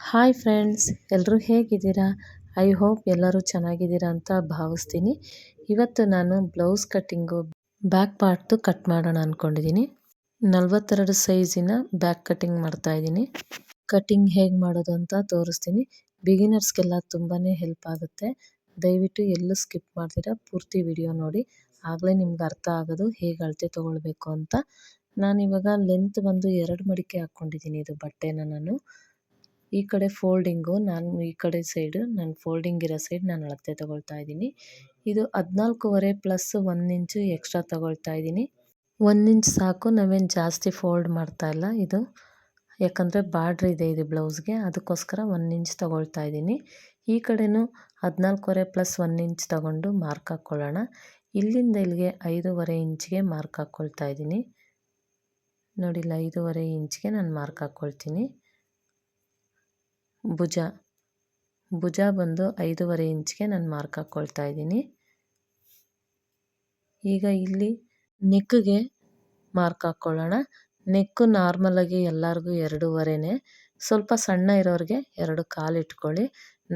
Hi friends ಎಲ್ಲರೂ ಹೇಗಿದ್ದೀರಾ? I hope ಎಲ್ಲರೂ ಚೆನ್ನಾಗಿದ್ದೀರಾ ಅಂತ ಭಾವಿಸ್ತೀನಿ. ಇವತ್ತು ನಾನು ಬ್ಲೌಸ್ ಕಟ್ಟಿಂಗು ಬ್ಯಾಕ್ ಪಾರ್ಟ್ದು ಕಟ್ ಮಾಡೋಣ ಅಂದ್ಕೊಂಡಿದ್ದೀನಿ ನಲ್ವತ್ತೆರಡು ಸೈಜಿನ ಬ್ಯಾಕ್ ಕಟ್ಟಿಂಗ್ ಮಾಡ್ತಾ ಇದ್ದೀನಿ. ಕಟ್ಟಿಂಗ್ ಹೇಗೆ ಮಾಡೋದು ಅಂತ ತೋರಿಸ್ತೀನಿ. ಬಿಗಿನರ್ಸ್ಗೆಲ್ಲ ತುಂಬಾ ಹೆಲ್ಪ್ ಆಗುತ್ತೆ. ದಯವಿಟ್ಟು ಎಲ್ಲೂ ಸ್ಕಿಪ್ ಮಾಡ್ತೀರಾ? ಪೂರ್ತಿ ವಿಡಿಯೋ ನೋಡಿ. ಆಗಲೇ ನಿಮ್ಗೆ ಅರ್ಥ ಆಗೋದು ಹೇಗೆ ಅಳತೆ ತೊಗೊಳ್ಬೇಕು ಅಂತ. ನಾನಿವಾಗ ಲೆಂತ್ ಬಂದು ಎರಡು ಮಡಿಕೆ ಹಾಕ್ಕೊಂಡಿದ್ದೀನಿ. ಇದು ಬಟ್ಟೆನ ನಾನು. ಈ ಕಡೆ ಫೋಲ್ಡಿಂಗು, ನಾನು ಈ ಕಡೆ ಸೈಡು, ನಾನು ಫೋಲ್ಡಿಂಗ್ ಇರೋ ಸೈಡ್ ನಾನು ಅಳತೆ ತೊಗೊಳ್ತಾ ಇದ್ದೀನಿ. ಇದು ಹದಿನಾಲ್ಕೂವರೆ ಪ್ಲಸ್ ಒಂದು ಇಂಚು ಎಕ್ಸ್ಟ್ರಾ ತೊಗೊಳ್ತಾ ಇದ್ದೀನಿ. ಒಂದು ಇಂಚ್ ಸಾಕು, ನಾವೇನು ಜಾಸ್ತಿ ಫೋಲ್ಡ್ ಮಾಡ್ತಾ ಇಲ್ಲ ಇದು. ಯಾಕಂದರೆ ಬಾರ್ಡ್ರ್ ಇದೆ ಇದು ಬ್ಲೌಸ್ಗೆ, ಅದಕ್ಕೋಸ್ಕರ ಒಂದು ಇಂಚ್ ತೊಗೊಳ್ತಾ ಇದ್ದೀನಿ. ಈ ಕಡೆನೂ ಹದಿನಾಲ್ಕೂವರೆ ಪ್ಲಸ್ ಒಂದು ಇಂಚ್ ತೊಗೊಂಡು ಮಾರ್ಕ್ ಹಾಕ್ಕೊಳ್ಳೋಣ. ಇಲ್ಲಿಂದ ಇಲ್ಲಿಗೆ ಐದೂವರೆ ಇಂಚ್ಗೆ ಮಾರ್ಕ್ ಹಾಕ್ಕೊಳ್ತಾ ಇದ್ದೀನಿ. ನೋಡಿ, ಇಲ್ಲಿ ಐದೂವರೆ ಇಂಚ್ಗೆ ನಾನು ಮಾರ್ಕ್ ಹಾಕ್ಕೊಳ್ತೀನಿ. ಭುಜ. ಭುಜ ಬಂದು ಐದೂವರೆ ಇಂಚ್ಗೆ ನಾನು ಮಾರ್ಕ್ ಹಾಕ್ಕೊಳ್ತಾ ಇದ್ದೀನಿ. ಈಗ ಇಲ್ಲಿ ನೆಕ್ಗೆ ಮಾರ್ಕ್ ಹಾಕ್ಕೊಳ್ಳೋಣ ನೆಕ್ಕು ನಾರ್ಮಲಾಗಿ ಎಲ್ಲರಿಗೂ ಎರಡೂವರೆನೇ. ಸ್ವಲ್ಪ ಸಣ್ಣ ಇರೋರಿಗೆ ಎರಡು ಕಾಲು ಇಟ್ಕೊಳ್ಳಿ.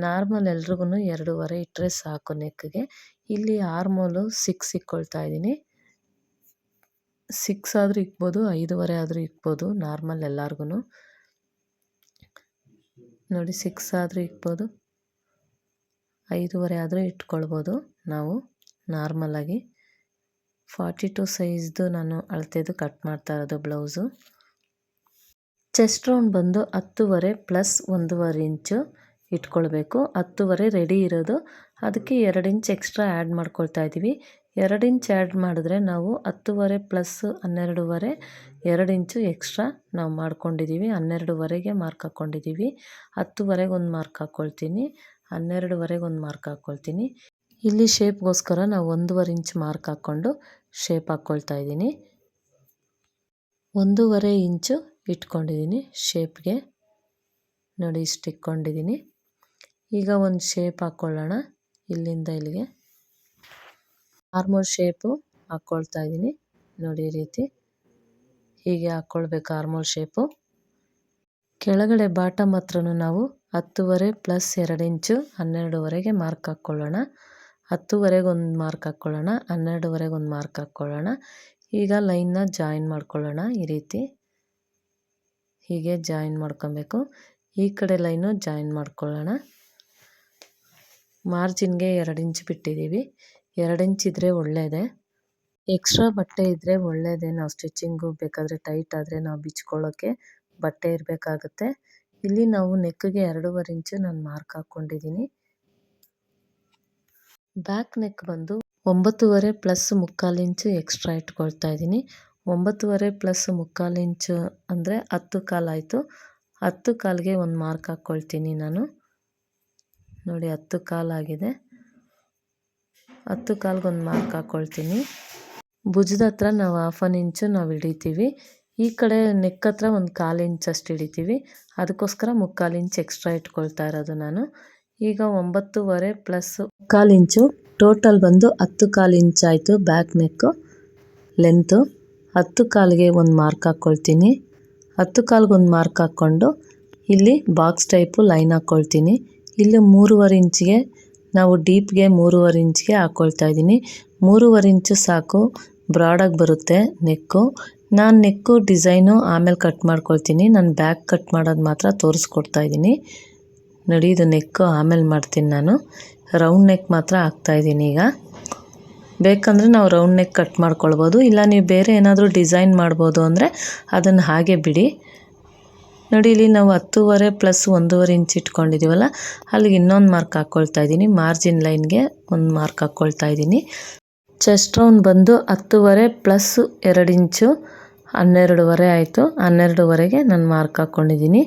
ನಾರ್ಮಲ್ ಎಲ್ರಿಗೂ ಎರಡೂವರೆ ಇಟ್ಟರೆ ಸಾಕು ನೆಕ್ಗೆ ಇಲ್ಲಿ ಆರ್ಮೋಲು ಸಿಕ್ಸ್ ಇಕ್ಕೊಳ್ತಾ ಇದ್ದೀನಿ. ಸಿಕ್ಸ್ ಆದರೂ ಇಕ್ಬೋದು, ಐದೂವರೆ ಆದರೂ ಇಕ್ಬೋದು ನಾರ್ಮಲ್ ಎಲ್ಲರಿಗೂ ನೋಡಿ ಸಿಕ್ಸ್ ಆದರೂ ಇಕ್ಬೋದು ಐದೂವರೆ ಆದರೂ ಇಟ್ಕೊಳ್ಬೋದು. ನಾವು ನಾರ್ಮಲಾಗಿ ಫಾರ್ಟಿ ಟು ಸೈಜ್ದು ನಾನು ಅಳತೆದು ಕಟ್ ಮಾಡ್ತಾ ಇರೋದು ಬ್ಲೌಸು ಚೆಸ್ಟ್ ರೌಂಡ್ ಬಂದು ಹತ್ತುವರೆ ಪ್ಲಸ್ ಒಂದೂವರೆ ಇಂಚು ಇಟ್ಕೊಳ್ಬೇಕು. ಹತ್ತುವರೆ ರೆಡಿ ಇರೋದು. ಅದಕ್ಕೆ ಎರಡು ಇಂಚ್ ಎಕ್ಸ್ಟ್ರಾ ಆ್ಯಡ್ ಮಾಡ್ಕೊಳ್ತಾ ಇದ್ದೀವಿ. ಎರಡು ಇಂಚ್ ಆ್ಯಡ್ ಮಾಡಿದ್ರೆ ನಾವು ಹತ್ತುವರೆ ಪ್ಲಸ್ ಹನ್ನೆರಡೂವರೆ ಎರಡು ಇಂಚು ಎಕ್ಸ್ಟ್ರಾ ನಾವು ಮಾಡ್ಕೊಂಡಿದ್ದೀವಿ. ಹನ್ನೆರಡುವರೆಗೆ ಮಾರ್ಕ್ ಹಾಕ್ಕೊಂಡಿದ್ದೀವಿ. ಹತ್ತುವರೆಗೆ ಒಂದು ಮಾರ್ಕ್ ಹಾಕ್ಕೊಳ್ತೀನಿ. ಹನ್ನೆರಡುವರೆಗೆ ಒಂದು ಮಾರ್ಕ್ ಹಾಕ್ಕೊಳ್ತೀನಿ. ಇಲ್ಲಿ ಶೇಪ್ಗೋಸ್ಕರ ನಾವು ಒಂದೂವರೆ ಇಂಚ್ ಮಾರ್ಕ್ ಹಾಕ್ಕೊಂಡು ಶೇಪ್ ಹಾಕ್ಕೊಳ್ತಾ ಇದ್ದೀನಿ. ಒಂದೂವರೆ ಇಂಚು ಇಟ್ಕೊಂಡಿದ್ದೀನಿ ಶೇಪ್ಗೆ. ನೋಡಿ ಇಷ್ಟು ಇಟ್ಕೊಂಡಿದ್ದೀನಿ. ಈಗ ಒಂದು ಶೇಪ್ ಹಾಕ್ಕೊಳ್ಳೋಣ. ಇಲ್ಲಿಂದ ಇಲ್ಲಿಗೆ. ಆರ್ಮೋಲ್ ಶೇಪು ಹಾಕ್ಕೊಳ್ತಾ ಇದ್ದೀನಿ. ನೋಡಿ ಈ ರೀತಿ. ಹೀಗೆ ಹಾಕ್ಕೊಳ್ಬೇಕು ಆರ್ಮೋಲ್ ಶೇಪು ಕೆಳಗಡೆ ಬಾಟಮ್ ಹತ್ರನೂ ನಾವು ಹತ್ತುವರೆ ಪ್ಲಸ್ ಎರಡು ಇಂಚು ಹನ್ನೆರಡುವರೆಗೆ ಮಾರ್ಕ್ ಹಾಕ್ಕೊಳ್ಳೋಣ ಹತ್ತುವರೆಗೆ ಒಂದು ಮಾರ್ಕ್ ಹಾಕ್ಕೊಳ್ಳೋಣ ಹನ್ನೆರಡುವರೆಗೆ ಒಂದು ಮಾರ್ಕ್ ಹಾಕ್ಕೊಳ್ಳೋಣ ಈಗ ಲೈನ್ನ ಜಾಯಿನ್ ಮಾಡ್ಕೊಳ್ಳೋಣ ಈ ರೀತಿ. ಹೀಗೆ ಜಾಯಿನ್ ಮಾಡ್ಕೊಬೇಕು. ಈ ಕಡೆ ಲೈನು ಜಾಯಿನ್ ಮಾಡ್ಕೊಳ್ಳೋಣ. ಮಾರ್ಜಿನ್ಗೆ ಎರಡು ಇಂಚು ಬಿಟ್ಟಿದ್ದೀವಿ. ಎರಡು ಇಂಚ್ ಇದ್ದರೆ ಒಳ್ಳೆಯದೇ ಎಕ್ಸ್ಟ್ರಾ ಬಟ್ಟೆ ಇದ್ದರೆ ಒಳ್ಳೆಯದೇ ನಾವು ಸ್ಟಿಚಿಂಗು ಬೇಕಾದರೆ ಟೈಟ್ ಆದರೆ ನಾವು ಬಿಚ್ಕೊಳ್ಳೋಕ್ಕೆ ಬಟ್ಟೆ ಇರಬೇಕಾಗುತ್ತೆ. ಇಲ್ಲಿ ನಾವು ನೆಕ್ಗೆ ಎರಡೂವರೆ ಇಂಚು ನಾನು ಮಾರ್ಕ್ ಹಾಕ್ಕೊಂಡಿದ್ದೀನಿ ಬ್ಯಾಕ್ ನೆಕ್ ಬಂದು ಒಂಬತ್ತುವರೆ ಪ್ಲಸ್ ಮುಕ್ಕಾಲು ಇಂಚು ಎಕ್ಸ್ಟ್ರಾ ಇಟ್ಕೊಳ್ತಾ ಇದ್ದೀನಿ ಒಂಬತ್ತುವರೆ ಪ್ಲಸ್ ಮುಕ್ಕಾಲು ಇಂಚು ಅಂದರೆ ಹತ್ತು ಕಾಲಾಯಿತು ಹತ್ತು ಕಾಲಿಗೆ ಒಂದು ಮಾರ್ಕ್ ಹಾಕ್ಕೊಳ್ತೀನಿ ನಾನು. ನೋಡಿ ಹತ್ತು ಕಾಲಾಗಿದೆ ಹತ್ತು ಕಾಲ್ಗೆ ಒಂದು ಮಾರ್ಕ್ ಹಾಕ್ಕೊಳ್ತೀನಿ ಭುಜದ ಹತ್ರ ನಾವು ಹಾಫ್ ಆನ್ ಇಂಚು ನಾವು ಹಿಡಿತೀವಿ. ಈ ಕಡೆ ನೆಕ್ ಹತ್ರ ಒಂದು ಕಾಲು ಇಂಚಷ್ಟು ಹಿಡಿತೀವಿ. ಅದಕ್ಕೋಸ್ಕರ ಮುಕ್ಕಾಲು ಇಂಚ್ ಎಕ್ಸ್ಟ್ರಾ ಇಟ್ಕೊಳ್ತಾ ಇರೋದು ನಾನು. ಈಗ ಒಂಬತ್ತುವರೆ ಪ್ಲಸ್ ಕಾಲು ಇಂಚು ಟೋಟಲ್ ಬಂದು ಹತ್ತು ಕಾಲು ಇಂಚ್ ಆಯಿತು ಬ್ಯಾಕ್ ನೆಕ್ಕು ಲೆಂತು ಹತ್ತು ಕಾಲಿಗೆ ಒಂದು ಮಾರ್ಕ್ ಹಾಕ್ಕೊಳ್ತೀನಿ ಹತ್ತು ಕಾಲ್ಗೆ ಒಂದು ಮಾರ್ಕ್ ಹಾಕ್ಕೊಂಡು ಇಲ್ಲಿ ಬಾಕ್ಸ್ ಟೈಪು ಲೈನ್ ಹಾಕ್ಕೊಳ್ತೀನಿ ಇಲ್ಲಿ ಮೂರುವರೆ ಇಂಚಿಗೆ ನಾವು ಡೀಪ್ಗೆ ಮೂರುವರೆ ಇಂಚ್ಗೆ ಹಾಕ್ಕೊಳ್ತಾ ಇದ್ದೀನಿ. ಮೂರುವರೆ ಇಂಚು ಸಾಕು ಬ್ರಾಡಾಗಿ ಬರುತ್ತೆ ನೆಕ್ಕು. ನಾನು ನೆಕ್ಕು ಡಿಸೈನು ಆಮೇಲೆ ಕಟ್ ಮಾಡ್ಕೊಳ್ತೀನಿ. ನಾನು ಬ್ಯಾಕ್ ಕಟ್ ಮಾಡೋದು ಮಾತ್ರ ತೋರಿಸ್ಕೊಡ್ತಾ ಇದ್ದೀನಿ. ನಡಿ, ಇದು ನೆಕ್ಕು ಆಮೇಲೆ ಮಾಡ್ತೀನಿ ನಾನು. ರೌಂಡ್ ನೆಕ್ ಮಾತ್ರ ಹಾಕ್ತಾಯಿದ್ದೀನಿ ಈಗ. ಬೇಕಂದರೆ ನಾವು ರೌಂಡ್ ನೆಕ್ ಕಟ್ ಮಾಡ್ಕೊಳ್ಬೋದು. ಇಲ್ಲ, ನೀವು ಬೇರೆ ಏನಾದರೂ ಡಿಸೈನ್ ಮಾಡ್ಬೋದು ಅಂದರೆ ಅದನ್ನು ಹಾಗೆ ಬಿಡಿ. ನೋಡಿ, ಇಲ್ಲಿ ನಾವು ಹತ್ತುವರೆ ಪ್ಲಸ್ ಒಂದೂವರೆ ಇಂಚ್ ಇಟ್ಕೊಂಡಿದ್ದೀವಲ್ಲ, ಅಲ್ಲಿಗೆ ಇನ್ನೊಂದು ಮಾರ್ಕ್ ಹಾಕ್ಕೊಳ್ತಾ ಇದ್ದೀನಿ. ಮಾರ್ಜಿನ್ ಲೈನ್ಗೆ ಒಂದು ಮಾರ್ಕ್ ಹಾಕ್ಕೊಳ್ತಾ ಇದ್ದೀನಿ. ಚೆಸ್ಟ್ ರೌಂಡ್ ಬಂದು ಹತ್ತುವರೆ ಪ್ಲಸ್ ಎರಡು ಇಂಚು ಹನ್ನೆರಡುವರೆ ಆಯಿತು. ಹನ್ನೆರಡುವರೆಗೆ ನಾನು ಮಾರ್ಕ್ ಹಾಕ್ಕೊಂಡಿದ್ದೀನಿ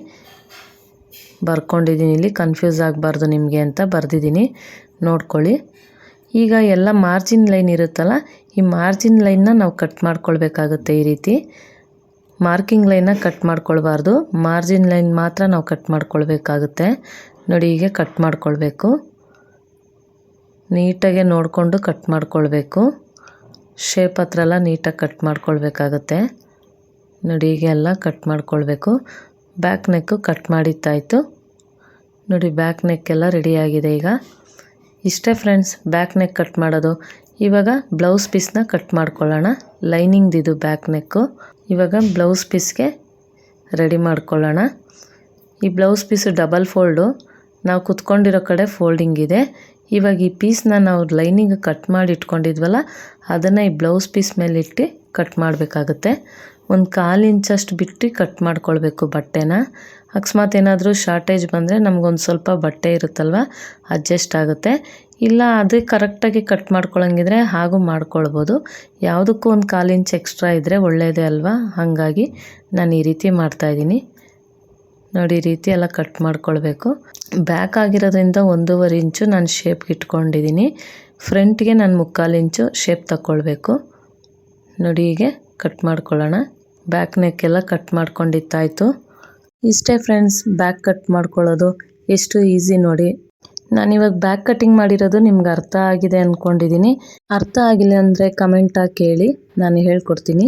ಬರ್ಕೊಂಡಿದ್ದೀನಿ ಇಲ್ಲಿ. ಕನ್ಫ್ಯೂಸ್ ಆಗಬಾರ್ದು ನಿಮಗೆ ಅಂತ ಬರೆದಿದ್ದೀನಿ. ನೋಡ್ಕೊಳ್ಳಿ. ಈಗ ಎಲ್ಲ ಮಾರ್ಜಿನ್ ಲೈನ್ ಇರುತ್ತಲ್ಲ, ಈ ಮಾರ್ಜಿನ್ ಲೈನ್ನ ನಾವು ಕಟ್ ಮಾಡ್ಕೊಳ್ಬೇಕಾಗುತ್ತೆ ಈ ರೀತಿ. ಮಾರ್ಕಿಂಗ್ ಲೈನ್ನ ಕಟ್ ಮಾಡ್ಕೊಳ್ಬಾರ್ದು. ಮಾರ್ಜಿನ್ ಲೈನ್ ಮಾತ್ರ ನಾವು ಕಟ್ ಮಾಡ್ಕೊಳ್ಬೇಕಾಗುತ್ತೆ. ನೋಡಿ ಹೀಗೆ ಕಟ್ ಮಾಡ್ಕೊಳ್ಬೇಕು. ನೀಟಾಗೆ ನೋಡಿಕೊಂಡು ಕಟ್ ಮಾಡ್ಕೊಳ್ಬೇಕು. ಶೇಪ್ ಹತ್ರ ಎಲ್ಲ ನೀಟಾಗಿ ಕಟ್ ಮಾಡ್ಕೊಳ್ಬೇಕಾಗುತ್ತೆ. ನೋಡಿ ಹೀಗೆ ಎಲ್ಲ ಕಟ್ ಮಾಡ್ಕೊಳ್ಬೇಕು. ಬ್ಯಾಕ್ ನೆಕ್ಕು ಕಟ್ ಮಾಡಿತ್ತಾಯಿತು. ನೋಡಿ ಬ್ಯಾಕ್ ನೆಕ್ಕೆಲ್ಲ ರೆಡಿಯಾಗಿದೆ ಈಗ. ಇಷ್ಟೇ ಫ್ರೆಂಡ್ಸ್, ಬ್ಯಾಕ್ ನೆಕ್ ಕಟ್ ಮಾಡೋದು. ಇವಾಗ ಬ್ಲೌಸ್ ಪೀಸ್ನ ಕಟ್ ಮಾಡ್ಕೊಳ್ಳೋಣ. ಲೈನಿಂಗ್ದಿದು ಬ್ಯಾಕ್ ನೆಕ್ಕು. ಇವಾಗ ಬ್ಲೌಸ್ ಪೀಸ್ಗೆ ರೆಡಿ ಮಾಡ್ಕೊಳ್ಳೋಣ. ಈ ಬ್ಲೌಸ್ ಪೀಸು ಡಬಲ್ ಫೋಲ್ಡು. ನಾವು ಕುತ್ಕೊಂಡಿರೋ ಕಡೆ ಫೋಲ್ಡಿಂಗ್ ಇದೆ. ಇವಾಗ ಈ ಪೀಸ್ನ ನಾವು ಲೈನಿಂಗ್ ಕಟ್ ಮಾಡಿ ಇಟ್ಕೊಂಡಿದ್ವಲ್ಲ, ಅದನ್ನು ಈ ಬ್ಲೌಸ್ ಪೀಸ್ ಮೇಲೆ ಇಟ್ಟು ಕಟ್ ಮಾಡಬೇಕಾಗುತ್ತೆ. ಒಂದು ಕಾಲು ಇಂಚಷ್ಟು ಬಿಟ್ಟು ಕಟ್ ಮಾಡ್ಕೊಳ್ಬೇಕು ಬಟ್ಟೆನ. ಅಕಸ್ಮಾತ್ ಏನಾದರೂ ಶಾರ್ಟೇಜ್ ಬಂದರೆ ನಮಗೊಂದು ಸ್ವಲ್ಪ ಬಟ್ಟೆ ಇರುತ್ತಲ್ವ ಅಡ್ಜಸ್ಟ್ ಆಗುತ್ತೆ. ಇಲ್ಲ ಅದೇ ಕರೆಕ್ಟಾಗಿ ಕಟ್ ಮಾಡ್ಕೊಳಂಗಿದ್ರೆ ಹಾಗೂ ಮಾಡ್ಕೊಳ್ಬೋದು. ಯಾವುದಕ್ಕೂ ಒಂದು ಕಾಲು ಇಂಚ್ ಎಕ್ಸ್ಟ್ರಾ ಇದ್ದರೆ ಒಳ್ಳೆಯದೇ ಅಲ್ವಾ? ಹಾಗಾಗಿ ನಾನು ಈ ರೀತಿ ಮಾಡ್ತಾಯಿದ್ದೀನಿ ನೋಡಿ, ಈ ರೀತಿ ಎಲ್ಲ ಕಟ್ ಮಾಡ್ಕೊಳ್ಬೇಕು. ಬ್ಯಾಕ್ ಆಗಿರೋದ್ರಿಂದ ಒಂದೂವರೆ ಇಂಚು ನಾನು ಶೇಪ್ಗೆ ಇಟ್ಕೊಂಡಿದ್ದೀನಿ ಫ್ರಂಟ್ಗೆ ನಾನು ಮುಕ್ಕಾಲು ಇಂಚು ಶೇಪ್ ತಗೊಳ್ಬೇಕು ನೋಡಿ, ಹೀಗೆ ಕಟ್ ಮಾಡ್ಕೊಳ್ಳೋಣ. ಬ್ಯಾಕ್ ನೆಕ್ಕೆಲ್ಲ ಕಟ್ ಮಾಡ್ಕೊಂಡಿತ್ತಾಯಿತು ಇಷ್ಟೇ ಫ್ರೆಂಡ್ಸ್ ಬ್ಯಾಕ್ ಕಟ್ ಮಾಡ್ಕೊಳ್ಳೋದು ಎಷ್ಟು ಈಸಿ ನೋಡಿ. ನಾನಿವಾಗ ಬ್ಯಾಕ್ ಕಟ್ಟಿಂಗ್ ಮಾಡಿರೋದು ನಿಮ್ಗೆ ಅರ್ಥ ಆಗಿದೆ ಅಂದ್ಕೊಂಡಿದ್ದೀನಿ ಅರ್ಥ ಆಗಿಲ್ಲ ಅಂದರೆ ಕಮೆಂಟಾಗಿ ಕೇಳಿ. ನಾನು ಹೇಳ್ಕೊಡ್ತೀನಿ.